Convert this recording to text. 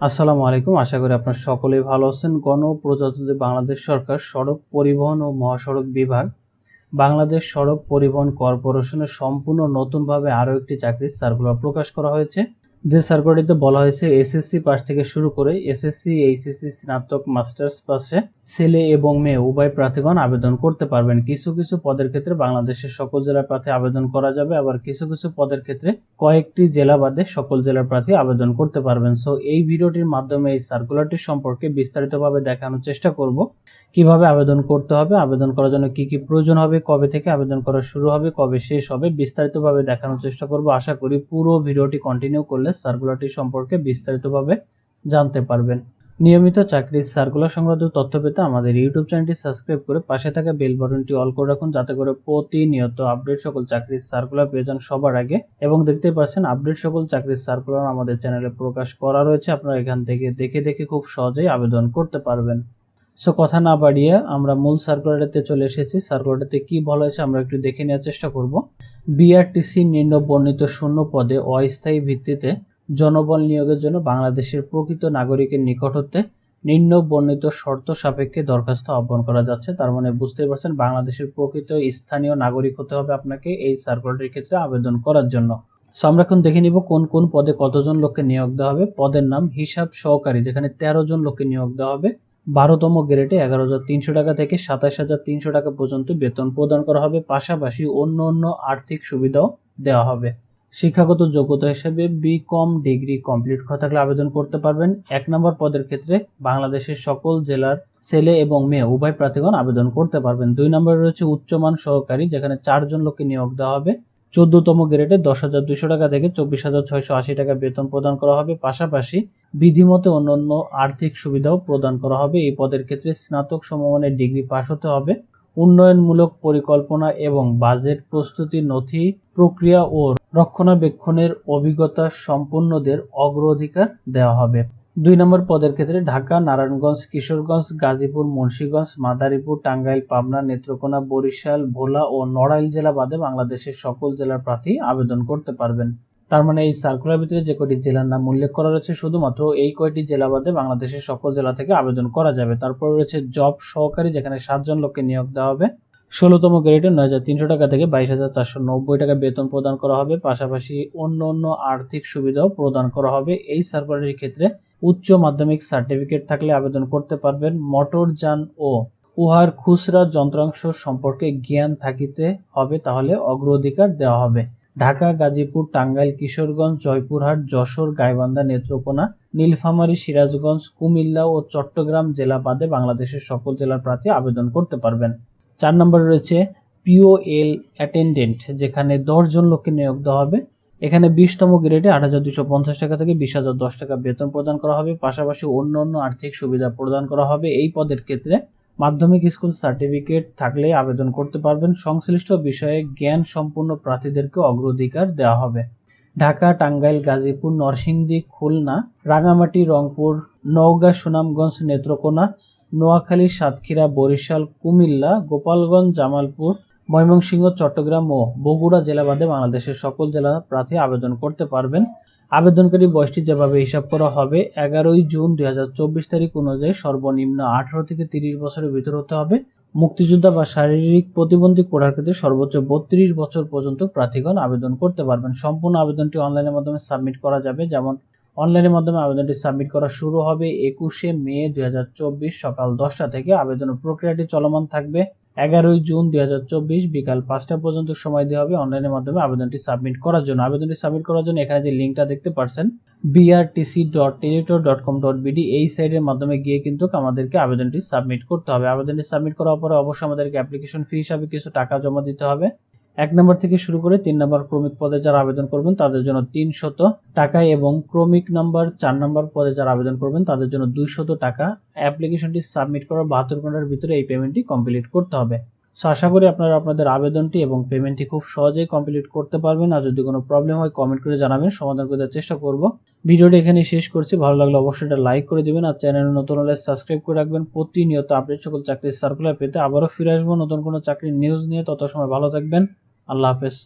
আসসালামু আলাইকুম। আশা করি আপনারা সকলেই ভালো আছেন। গণপ্রজাতন্ত্রী বাংলাদেশ সরকার সড়ক পরিবহন ও মহাসড়ক বিভাগ, বাংলাদেশ সড়ক পরিবহন কর্পোরেশনের সম্পূর্ণ নতুনভাবে আরও একটি চাকরির সার্কুলার প্রকাশ করা হয়েছে। যে সার্কুলারটিতে বলা হয়েছে এসএসসি পাস থেকে শুরু করে এসএসসি এইচএসসি স্নাতক, মাস্টার্স পাশে ছেলে এবং মেয়ে উভয় প্রার্থীগণ আবেদন করতে পারবেন। কিছু কিছু পদের ক্ষেত্রে বাংলাদেশের সকল জেলার প্রার্থী আবেদন করা যাবে, আবার কিছু কিছু পদের ক্ষেত্রে কয়েকটি জেলা বাদে সকল জেলার প্রার্থী আবেদন করতে পারবেন। সো এই ভিডিওটির মাধ্যমে এই সার্কুলারটি সম্পর্কে বিস্তারিতভাবে দেখানোর চেষ্টা করব। কীভাবে আবেদন করতে হবে, আবেদন করার জন্য কি কি প্রয়োজন হবে, কবে থেকে আবেদন করা শুরু হবে, কবে শেষ হবে, বিস্তারিতভাবে দেখানোর চেষ্টা করব। আশা করি পুরো ভিডিওটি কন্টিনিউ করলে সার্কুলারটি সম্পর্কে বিস্তারিতভাবে জানতে পারবেন। নিয়মিত চাকরির সার্কুলার সংক্রান্ত তথ্য পেতে আমাদের ইউটিউব চ্যানেলটি সাবস্ক্রাইব করে পাশে থাকা বেল বাটনটি অল করে রাখুন, যাতে করে প্রতিনিয়ত আপডেট সকল চাকরির সার্কুলার পেয়ে যান সবার আগে। এবং দেখতে পাচ্ছেন আপডেট সকল চাকরির সার্কুলার আমাদের চ্যানেলে প্রকাশ করা রয়েছে। আপনারা এখান থেকে দেখে দেখে খুব সহজেই আবেদন করতে পারবেন। সো কথা না বাড়িয়ে আমরা মূল সার্কুলারটিতে চলে এসেছি। সার্কুলারটিতে কি বলা হয়েছে আমরা একটু দেখে নেওয়ার চেষ্টা করব। বিআরটিসি নিম্ন বর্ণিত শূন্য পদে অস্থায়ী ভিত্তিতে জনবল নিয়োগের জন্য বাংলাদেশের প্রকৃত নাগরিকের নিকট হতে নিম্ন বর্ণিত শর্ত সাপেক্ষে দরখাস্ত আহ্বান করা যাচ্ছে। তার মানে বুঝতে পারছেন, বাংলাদেশের প্রকৃত স্থানীয় নাগরিক হতে হবে আপনাকে এই সার্কুলারটির ক্ষেত্রে আবেদন করার জন্য। সো আমরা এখন দেখে নিব কোন কোন পদে কতজন লোককে নিয়োগ দেওয়া হবে। পদের নাম হিসাব সহকারী, যেখানে তেরো জন লোককে নিয়োগ দেওয়া হবে। বারোতম গ্রেডে এগারো হাজার তিনশো টাকা থেকে সাতাশ হাজার তিনশো টাকা পর্যন্ত বেতন প্রদান করা হবে। পাশাপাশি অন্য অন্য আর্থিক সুবিধাও দেওয়া হবে। শিক্ষাগত যোগ্যতা হিসেবে বি কম ডিগ্রি কমপ্লিট থাকলে আবেদন করতে পারবেন। এক নম্বর পদের ক্ষেত্রে বাংলাদেশের সকল জেলার ছেলে এবং মেয়ে, উভয় প্রার্থীগণ আবেদন করতে পারবেন। দুই নম্বরে রয়েছে উচ্চমান সহকারী, যেখানে চারজন লোককে নিয়োগ দেওয়া হবে। চোদ্দতম গ্রেডে দশ হাজার দুইশো টাকা থেকে চব্বিশ হাজার ছয়শো আশি টাকা বেতন প্রদান করা হবে। পাশাপাশি বিধিমতে অন্যান্য আর্থিক সুবিধাও প্রদান করা হবে। এই পদের ক্ষেত্রে স্নাতক সমমানের ডিগ্রি পাশ হতে হবে। উন্নয়নমূলক পরিকল্পনা এবং বাজেট প্রস্তুতি নথি প্রক্রিয়া ও রক্ষণাবেক্ষণের অভিজ্ঞতা সম্পন্নদের অগ্রাধিকার দেওয়া হবে। দুই নম্বর পদের ক্ষেত্রে ঢাকা, নারায়ণগঞ্জ, কিশোরগঞ্জ, গাজীপুর, মুন্সীগঞ্জ, মাদারীপুর, টাঙ্গাইল, পাবনা, নেত্রকোনা, বরিশাল, ভোলা ও নড়াইল জেলা বাদে বাংলাদেশের সকল জেলার প্রার্থী আবেদন করতে পারবেন। তার মানে এই সার্কুলার ভিতরে যে কয়টি জেলার নাম উল্লেখ করা রয়েছে, শুধুমাত্র এই কয়টি জেলা বাদে বাংলাদেশের সকল জেলা থেকে আবেদন করা যাবে। তারপর রয়েছে জব সহকারী, যেখানে সাতজন লোককে নিয়োগ দেওয়া হবে। ষোলোতম গ্রেডে নয় হাজার তিনশো টাকা থেকে বাইশ হাজার চারশো নব্বই টাকা বেতন প্রদান করা হবে। পাশাপাশি অন্য অন্য আর্থিক সুবিধাও প্রদান করা হবে। এই সার্কুলারের ক্ষেত্রে উচ্চ মাধ্যমিক সার্টিফিকেট থাকলে আবেদন করতে পারবেন। মোটর যান ও উহার খুচরা যন্ত্রাংশ সম্পর্কে জ্ঞান থাকিতে হবে, তাহলে অগ্রাধিকার দেওয়া হবে। ঢাকা, গাজীপুর, টাঙ্গাইল, কিশোরগঞ্জ, জয়পুরহাট, যশোর, গাইবান্ধা, নেত্রকোনা, নীলফামারী, সিরাজগঞ্জ, কুমিল্লা ও চট্টগ্রাম জেলা বাদে বাংলাদেশের সকল জেলার প্রার্থী আবেদন করতে পারবেন। চার নম্বরে রয়েছে পিওএল অ্যাটেন্ডেন্ট, যেখানে দশ জন লোককে নিয়োগ দেওয়া হবে। এখানে বিশতম গ্রেডে আট হাজার দুশো পঞ্চাশ টাকা থেকে বিশ হাজার দশ টাকা বেতন প্রদান করা হবে। পাশাপাশি অন্য অন্য আর্থিক সুবিধা প্রদান করা হবে। এই পদের ক্ষেত্রে মাধ্যমিক স্কুল সার্টিফিকেট থাকলে আবেদন করতে পারবেন। সংশ্লিষ্ট বিষয়ে জ্ঞান সম্পূর্ণ প্রার্থীদেরকে অগ্রাধিকার দেওয়া হবে। ঢাকা, টাঙ্গাইল, গাজীপুর, নরসিংদী, খুলনা, রাঙামাটি, রংপুর, নওগাঁ, সুনামগঞ্জ, নেত্রকোনা, নোয়াখালী, সাতক্ষীরা, বরিশাল, কুমিল্লা, গোপালগঞ্জ, জামালপুর, ময়মনসিংহ, চট্টগ্রাম ও বগুড়া জেলা বাদে বাংলাদেশের সকল জেলা প্রার্থী আবেদন করতে পারবেন। আবেদনকারী বয়সটি যেভাবে হিসাব করা হবে, এগারোই জুন দুই হাজার চব্বিশ তারিখ অনুযায়ী সর্বনিম্ন আঠারো থেকে তিরিশ বছরের ভিতর হতে হবে। মুক্তিযোদ্ধা বা শারীরিক প্রতিবন্ধী কোটার ক্ষেত্রে সর্বোচ্চ বত্রিশ বছর পর্যন্ত প্রার্থীগণ আবেদন করতে পারবেন। সম্পূর্ণ আবেদনটি অনলাইনের মাধ্যমে সাবমিট করা যাবে। যেমন, অনলাইনের মাধ্যমে আবেদনটি সাবমিট করা শুরু হবে একুশে মে দুই হাজার চব্বিশ সকাল দশটা থেকে। আবেদন প্রক্রিয়াটি চলমান থাকবে এগারোই জুন দুই হাজার চব্বিশ বিকাল পাঁচটা পর্যন্ত সময় দেওয়া হবে অনলাইনের মাধ্যমে আবেদনটি সাবমিট করার জন্য। আবেদনটি সাবমিট করার জন্য এখানে যে লিঙ্কটা দেখতে পাচ্ছেন BRTC dot Teletalk dot com dot BD এই সাইটের মাধ্যমে গিয়ে কিন্তু আমাদেরকে আবেদনটি সাবমিট করতে হবে। আবেদনটি সাবমিট করার পরে অবশ্যই আমাদেরকে অ্যাপ্লিকেশন ফি হিসাবে কিছু টাকা জমা দিতে হবে। এক নম্বর থেকে শুরু করে তিন নম্বর ক্রমিক পদে যারা আবেদন করবেন, তাদের জন্য তিনশত টাকা এবং ক্রমিক নাম্বার চার নম্বর পদে যারা আবেদন করবেন, তাদের জন্য দুইশত টাকা। অ্যাপ্লিকেশনটি সাবমিট করার বাহাত্তর ঘণ্টার ভিতরে এই পেমেন্টটি কমপ্লিট করতে হবে। সো, আশা করি আপনারা আপনাদের আবেদনটি এবং পেমেন্টটি খুব সহজেই কমপ্লিট করতে পারবেন। আর যদি কোনো প্রবলেম হয়, কমেন্ট করে জানাবেন, সমাধান করে চেষ্টা করব। ভিডিওটি এখানে শেষ করছি। ভালো লাগলে অবশ্যই এটা লাইক করে দিবেন আর চ্যানেল নতুন হলে সাবস্ক্রাইব করে রাখবেন। প্রতিনিয়ত আপডেট সকল চাকরির সার্কুলার পেতে আবারও ফিরে আসব নতুন কোনো চাকরির নিউজ নিয়ে। তত সময় ভালো থাকবেন। আল্লাহ হাফেজ।